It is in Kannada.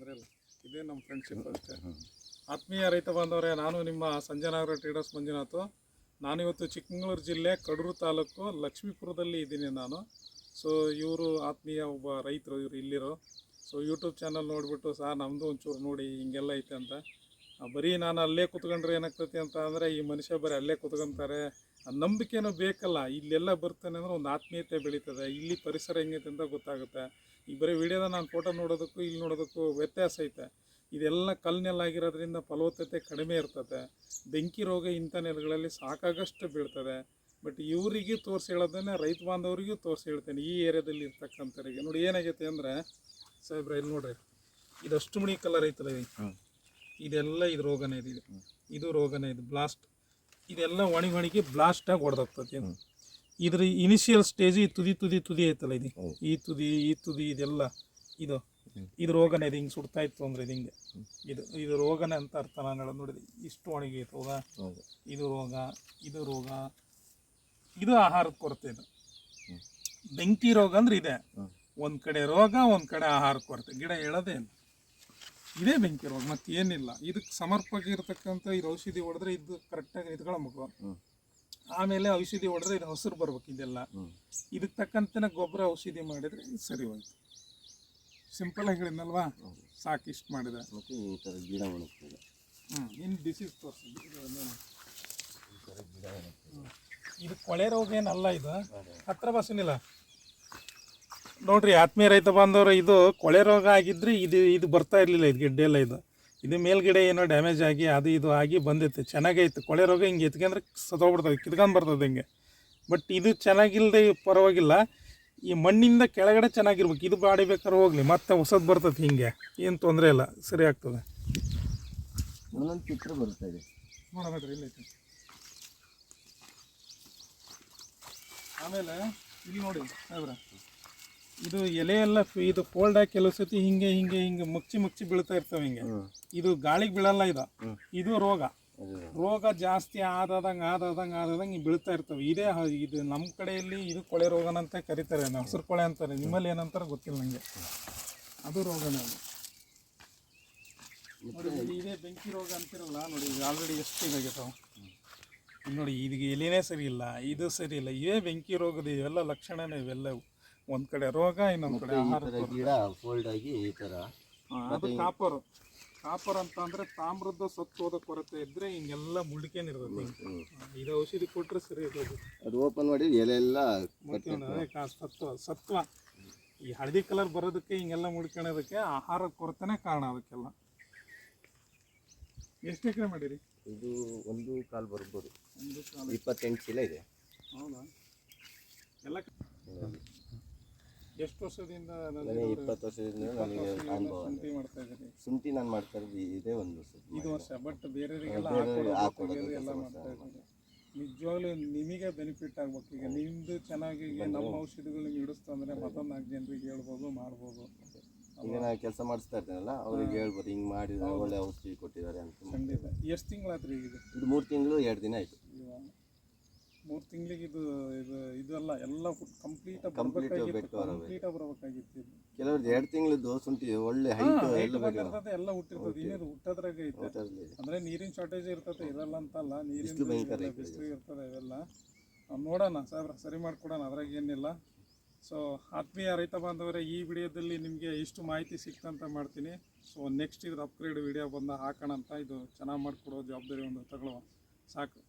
ತೊಂದರೆ ಇಲ್ಲ ಇದೇ ನಮ್ಮ ಫ್ರೆಂಡ್ಶಿಪ್ ಅಷ್ಟೇ. ಆತ್ಮೀಯ ರೈತ ಬಾಂಧವರೇ ನಾನು ನಿಮ್ಮ ಸಂಜನಾಗರ ಟ್ರೇಡರ್ಸ್ ಮಂಜುನಾಥ್. ನಾನು ಇವತ್ತು ಚಿಕ್ಕಮಗಳೂರು ಜಿಲ್ಲೆ ಕಡೂರು ತಾಲೂಕು ಲಕ್ಷ್ಮೀಪುರದಲ್ಲಿ ಇದ್ದೀನಿ ನಾನು. ಸೊ ಇವರು ಆತ್ಮೀಯ ಒಬ್ಬ ರೈತರು ಇವರು ಇಲ್ಲಿರೋ. ಸೊ ಯೂಟ್ಯೂಬ್ ಚಾನಲ್ ನೋಡಿಬಿಟ್ಟು ಸರ್ ನಮ್ಮದು ಒಂಚೂರು ನೋಡಿ ಹಿಂಗೆಲ್ಲ ಐತೆ ಅಂತ. ಬರೀ ನಾನು ಅಲ್ಲೇ ಕೂತ್ಕೊಂಡ್ರೆ ಏನಾಗ್ತೈತಿ ಅಂತ ಅಂದರೆ ಈ ಮನುಷ್ಯ ಬರೀ ಅಲ್ಲೇ ಕುತ್ಕೊಂತಾರೆ. ಆ ನಂಬಿಕೆನೂ ಬೇಕಲ್ಲ. ಇಲ್ಲೆಲ್ಲ ಬರ್ತಾನೆ ಅಂದ್ರೆ ಒಂದು ಆತ್ಮೀಯತೆ ಬೆಳೀತದೆ. ಇಲ್ಲಿ ಪರಿಸರ ಹೆಂಗೈತೆ ಅಂತ ಗೊತ್ತಾಗುತ್ತೆ. ಈ ಬರೀ ವಿಡಿಯೋದ ನಾನು ಫೋಟೋ ನೋಡೋದಕ್ಕೂ ಇಲ್ಲಿ ನೋಡೋದಕ್ಕೂ ವ್ಯತ್ಯಾಸ ಐತೆ. ಇದೆಲ್ಲ ಕಲ್ನೆಲ್ಲಾಗಿರೋದ್ರಿಂದ ಫಲವತ್ತತೆ ಕಡಿಮೆ ಇರ್ತದೆ. ಬೆಂಕಿ ರೋಗ ಇಂಥ ನೆಲಗಳಲ್ಲಿ ಸಾಕಾಗಷ್ಟು ಬೀಳ್ತದೆ. ಬಟ್ ಇವರಿಗೆ ತೋರಿಸಿ ಹೇಳೋದನ್ನೇ ರೈತ ಬಾಂಧವರಿಗೂ ತೋರಿಸಿ ಹೇಳ್ತೇನೆ. ಈ ಏರಿಯಾದಲ್ಲಿ ಇರ್ತಕ್ಕಂಥವ್ರಿಗೆ. ನೋಡಿ ಏನಾಗೈತೆ ಅಂದರೆ ಸಾಹೇಬ್ರ ಇಲ್ಲಿ ನೋಡ್ರಿ. ಇದು ಅಷ್ಟು ಮಣಿ ಕಲರ್ ಐತಲ್ಲ ಇದೆಲ್ಲ ಇದು ರೋಗನೇ ಇದೆ. ಇದು ಇದು ರೋಗನೇ ಇದು. ಬ್ಲಾಸ್ಟ್ ಇದೆಲ್ಲ ಒಣಗಿ ಒಣಗಿ ಬ್ಲಾಸ್ಟ್ ಆಗಿ ಹೊಡೆದೋಗ್ತದೆ ಇದು ಇದ್ರ ಇನಿಷಿಯಲ್ ಸ್ಟೇಜ್ ಈ ತುದಿ ತುದಿ ತುದಿ ಐತಲ್ಲ ಇದು? ಈ ತುದಿ ಈ ತುದಿ ಇದೆಲ್ಲ ಇದು. ಇದು ರೋಗನೇ ಇದು ಹಿಂಗೆ ಸುಡ್ತಾ ಇತ್ತು ಅಂದ್ರೆ ಇದು ಹಿಂಗೆ. ಇದು ಇದು ರೋಗನೇ ಅಂತ ಅರ್ಥ ನಾನು ಹೇಳೋದು ನೋಡಿದೆ ಇಷ್ಟು ಒಣಗಿ ರೋಗ. ಇದು ರೋಗ ಇದು ರೋಗ. ಇದು ಆಹಾರದ ಕೊರತೆ ಇದು. ಬೆಂಕಿ ರೋಗ ಅಂದ್ರೆ ಇದೆ. ಒಂದ್ ಕಡೆ ರೋಗ ಒಂದ್ ಕಡೆ ಆಹಾರ ಕೊರತೆ. ಗಿಡ ಹೇಳೋದೇ ಇಲ್ಲ. ಇದೇ ಬೆಂಕಿ ರೋಗ ಮತ್ತೆ ಏನಿಲ್ಲ. ಇದಕ್ಕೆ ಸಮರ್ಪಕ ಇರತಕ್ಕಂಥ ಇದು ಔಷಧಿ ಹೊಡೆದ್ರೆ ಇದು ಕರೆಕ್ಟಾಗಿ ಮಗು ಆಮೇಲೆ ಔಷಧಿ ಹೊಡೆದ್ರೆ ಇದು ಹಸಿರು ಬರ್ಬೇಕು ಇದೆಲ್ಲ. ಇದಕ್ಕೆ ತಕ್ಕಂತೆ ಗೊಬ್ಬರ ಔಷಧಿ ಮಾಡಿದ್ರೆ ಇದು ಸರಿ ಹೋಯ್ತು. ಸಿಂಪಲ್ ಆಗಿ ಹೇಳಿದ್ನಲ್ವಾ? ಸಾಕಿಷ್ಟು ಥರ ಗಿಡ ಹ್ಞೂ ಇನ್ನು ಡಿಸೀಸ್ ತೋರಿಸಿ ಇದು ಕೊಳೆ ರೋಗ ಏನಲ್ಲ ಇದು? ಹತ್ರ ಬಸ್ಸಿನಿಲ್ಲ ನೋಡ್ರಿ ಆತ್ಮೀಯ ರೈತ ಬಾಂಧವರು ಇದು ಕೊಳೆ ರೋಗ ಆಗಿದ್ರೆ ಇದು ಇದು ಬರ್ತಾ ಇರಲಿಲ್ಲ ಇದು ಗಿಡ್ಡೆ ಎಲ್ಲ ಇದು. ಇದು ಮೇಲ್ಗಡೆ ಏನೋ ಡ್ಯಾಮೇಜ್ ಆಗಿ ಅದು ಇದು ಆಗಿ ಬಂದಿತ್ತು. ಚೆನ್ನಾಗೈತೆ ಕೊಳೆ ರೋಗ ಹಿಂಗೆ ಎತ್ಕೊಂಡ್ರೆ ಸತ್ತೋಗ್ಬಿಡ್ತದೆ ಕಿತ್ಕೊಂಡು ಬರ್ತದೆ ಹಿಂಗೆ. ಬಟ್ ಇದು ಚೆನ್ನಾಗಿಲ್ಲದೆ ಪರವಾಗಿಲ್ಲ. ಈ ಮಣ್ಣಿಂದ ಕೆಳಗಡೆ ಚೆನ್ನಾಗಿರ್ಬೇಕು. ಇದು ಬಾಡಿ ಬೇಕಾದ್ರೆ ಹೋಗಲಿ ಮತ್ತೆ ಹೊಸದು ಬರ್ತದೆ ಹಿಂಗೆ. ಏನು ತೊಂದರೆ ಇಲ್ಲ ಸರಿ ಆಗ್ತದೆ. ಚಿತ್ರ ಬರ್ತದೆ ಆಮೇಲೆ ಇಲ್ಲಿ ನೋಡಿ ಇದು ಎಲೆ ಎಲ್ಲ ಇದು ಫೋಲ್ಡ್ ಆಗಿ ಕೆಲವು ಸತಿ ಹಿಂಗೆ ಹಿಂಗೆ ಹಿಂಗೆ ಮುಚ್ಚಿ ಮುಚ್ಚಿ ಬೀಳ್ತಾ ಇರ್ತವೆ ಹಿಂಗೆ. ಇದು ಗಾಳಿಗೆ ಬೀಳಲ್ಲ ಇದು. ಇದು ರೋಗ. ರೋಗ ಜಾಸ್ತಿ ಆದಾದಂಗೆ ಆದಾದಂಗೆ ಆದಾದಂಗೆ ಬೀಳ್ತಾ ಇರ್ತವೆ. ಇದೇ ಇದು ನಮ್ಮ ಕಡೆಯಲ್ಲಿ ಇದು ಕೊಳೆ ರೋಗನಂತ ಕರೀತಾರೆ ಹಸಿರು ಕೊಳೆ ಅಂತಾರೆ. ನಿಮ್ಮಲ್ಲಿ ಏನಂತಾರೆ ಗೊತ್ತಿಲ್ಲ ನನಗೆ ಅದು ರೋಗನೇ ಅದು. ನೋಡಿ ಇದೇ ಬೆಂಕಿ ರೋಗ ಅಂತಿರಲ್ಲ ನೋಡಿ ಇದು ಆಲ್ರೆಡಿ ಎಷ್ಟು ಇದಾಗಿರ್ತಾವೆ ನೋಡಿ ಇದಕ್ಕೆ ಎಲೆನೇ ಸರಿ ಇಲ್ಲ ಇದು ಸರಿ ಇಲ್ಲ. ಇವೇ ಬೆಂಕಿ ರೋಗದ ಇವೆಲ್ಲ ಲಕ್ಷಣನೇ ಇವೆಲ್ಲವು ಒಂದು ಕಡೆ ರೋಗ ಇನ್ನೊಂದ್ ಕಡೆ ಆಹಾರ ಗಿಡ ಫೋಲ್ಡ್ ಆಗಿ ಈ ತರ. ಹಾ, ಅದು ಕಾಪರ್ ಕಾಪರ್ ಅಂತ ಅಂದ್ರೆ ತಾಮ್ರದ ಸತ್ವದ ಕೊರತೆ ಇದ್ರೆ ಹಿಂಗೆಲ್ಲ ಹಿಂಗೆ. ಇದು ಔಷಧಿ ಕೊಟ್ರೆ ಸರಿ ಇರೋದು ಅದು ಓಪನ್ ಮಾಡಿ ಎಲೆ ಎಲ್ಲ ಮತ್ತೆ ಅದೇ ಕಾ ಸತ್ವ ಸತ್ವ. ಈ ಹಳದಿ ಕಲರ್ ಬರೋದಕ್ಕೆ ಹಿಂಗೆಲ್ಲ ಮುಡ್ಕೊಳೋದಕ್ಕೆ ಆಹಾರ ಕೊರತೆನೇ ಕಾರಣ ಅದಕ್ಕೆಲ್ಲ. ಎಷ್ಟು ಎಕರೆ ಮಾಡಿರಿ? ಇದು ಒಂದು ಕಾಲು ಬರ್ಬೋದು. ಒಂದು ಕಾಲ. ಇಪ್ಪತ್ತೆಂಟು ಚೀಲ ಇದೆ. ಹೌದಾ? ಎಲ್ಲ ಎಷ್ಟು ವರ್ಷದಿಂದ ನನಗೆ ಇಪ್ಪತ್ತು ವರ್ಷದಿಂದ ನನಗೆ ಅನುಭವ ಶುಂಠಿ ಮಾಡ್ತಾ ಇದ್ದೀರಿ ಶುಂಠಿ ನಾನು ಮಾಡ್ತಾ ಇರೋದು ಇದೇ ಒಂದು ವರ್ಷ ಇದು ವರ್ಷ ಬಟ್ ಬೇರೆಯವರಿಗೆಲ್ಲ ಬೇರೆಯವ್ರಿಗೆ ಹಾಕೊಡೋದು ಎಲ್ಲ ಮಾಡ್ತಾ ಇದ್ದೀರಿ ನಿಜವಾಗ್ಲೂ ನಿಮಗೆ ಬೆನಿಫಿಟ್ ಆಗ್ಬೇಕು. ಈಗ ನಿಮ್ದು ಚೆನ್ನಾಗಿ ಈಗ ನಮ್ಮ ಔಷಧಿಗಳು ನಿಮ್ಗೆ ಹಿಡಿಸ್ತು ಅಂದ್ರೆ ಮತ್ತೊಂದು ನಾಲ್ಕು ಜನರಿಗೆ ಹೇಳ್ಬೋದು ಮಾಡ್ಬೋದು. ಈಗ ನಾನು ಕೆಲಸ ಮಾಡಿಸ್ತಾ ಇರ್ತೇನಲ್ಲ ಅವ್ರಿಗೆ ಹೇಳ್ಬೋದು ಹಿಂಗೆ ಮಾಡಿದ್ರೆ ಒಳ್ಳೆ ಔಷಧಿ ಕೊಟ್ಟಿದ್ದಾರೆ ಅಂತ ಖಂಡಿತ. ಎಷ್ಟು ತಿಂಗಳಾತ್ರಿ ಈಗ? ಇದು ಮೂರು ತಿಂಗಳು ಎರಡು ದಿನ ಆಯಿತು. ಮೂರು ತಿಂಗಳಿಗೆ ಇದು ಇದು ಇದಲ್ಲ ಎಲ್ಲ ಕಂಪ್ಲೀಟ್ ಕಂಪ್ಲೀಟ್ ಬರ್ಬೇಕಾಗಿತ್ತು. ಕಂಪ್ಲೀಟ್ ಬರ್ಬೇಕಾಗಿತ್ತು ಇದು. ಕೆಲವ್ರದ್ದು ಎರಡು ತಿಂಗಳದ್ದು ಶುಂಠಿ ಒಳ್ಳೆ ಹೈಟ್ ಎಲ್ಲ ಇರ್ತದೆ ಎಲ್ಲ ಹುಟ್ಟಿರ್ತದೆ. ಇನ್ನೇನು ಹುಟ್ಟದ್ರಾಗ ಐತೆ. ಅಂದ್ರೆ ನೀರಿನ ಶಾರ್ಟೇಜ್ ಇರ್ತದೆ ಇರಲ್ಲ ಅಂತಲ್ಲ ನೀರಿನ ಬಿಸ್ಲು ಭಯಂಕರ ಐತೆ ಬಿಸಿಲು ಇರ್ತದೆ ಇವೆಲ್ಲ ನಾವ್ ನೋಡೋಣ ಸಾಹೇಬ್ರ ಸರಿ ಮಾಡ್ಕೊಡೋಣ ಅದ್ರಾಗ ಏನಿಲ್ಲ. ಸೊ ಆತ್ಮೀಯ ರೈತ ಬಾಂಧವರೇ ಈ ವಿಡಿಯೋದಲ್ಲಿ ನಿಮಗೆ ಇಷ್ಟು ಮಾಹಿತಿ ಸಿಕ್ತಂತ ಮಾಡ್ತೀನಿ. ಸೊ ನೆಕ್ಸ್ಟ್ ಇದ್ರ ಅಪ್ಗ್ರೇಡ್ ವಿಡಿಯೋ ಬಂದ ಹಾಕೋಣ ಅಂತ ಇದು ಚೆನ್ನಾಗಿ ಮಾಡಿಕೊಡೋ ಜವಾಬ್ದಾರಿ ಒಂದು ತಗೊಳ್ಳುವ. ಸಾಕು.